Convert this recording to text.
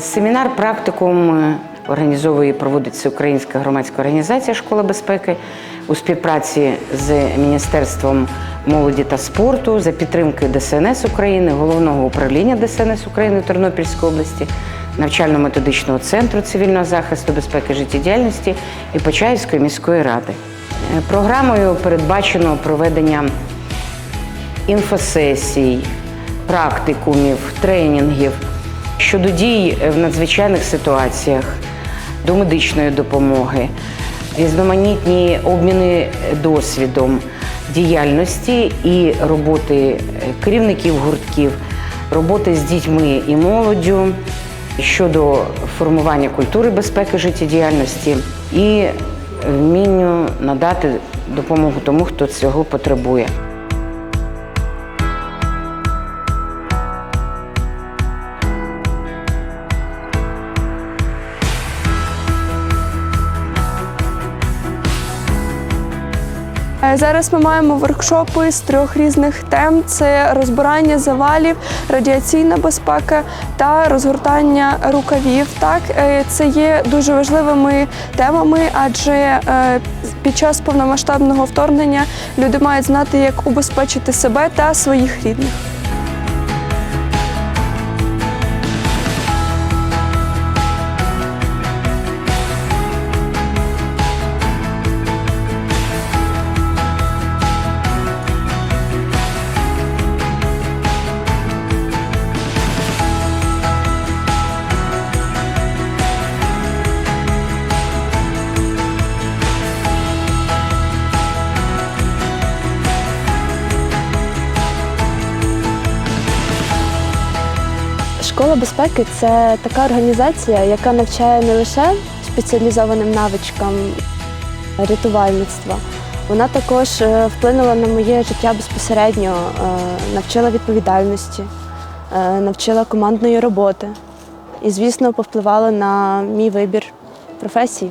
Семінар практикум е, організовує і проводить Всеукраїнська громадська організація Школа безпеки у співпраці з Міністерством молоді та спорту за підтримки ДСНС України, головного управління ДСНС України Тернопільської області, навчально-методичного центру цивільного захисту безпеки життєдіяльності і Почаївської міської ради. Е, Програмою передбачено проведення інфосесій, практикумів, тренінгів щодо дій в надзвичайних ситуаціях, до медичної допомоги, різноманітні обміни досвідом діяльності і роботи керівників гуртків, роботи з дітьми і молоддю щодо формування культури безпеки життєдіяльності і вмінню надати допомогу тому, хто цього потребує. Зараз ми маємо воркшопи з трьох різних тем: це розбирання завалів, радіаційна безпека та розгортання рукавів. Так, е, це є дуже важливими темами, адже е, під час повномасштабного вторгнення люди мають знати, як убезпечити себе та своїх рідних. Школа безпеки це така організація, яка навчає не лише спеціалізованим навичкам рятувальництва. Вона також е, вплинула на моє життя безпосередньо, е, навчила відповідальності, е, навчила командної роботи і, звісно, повпливала на мій вибір професії.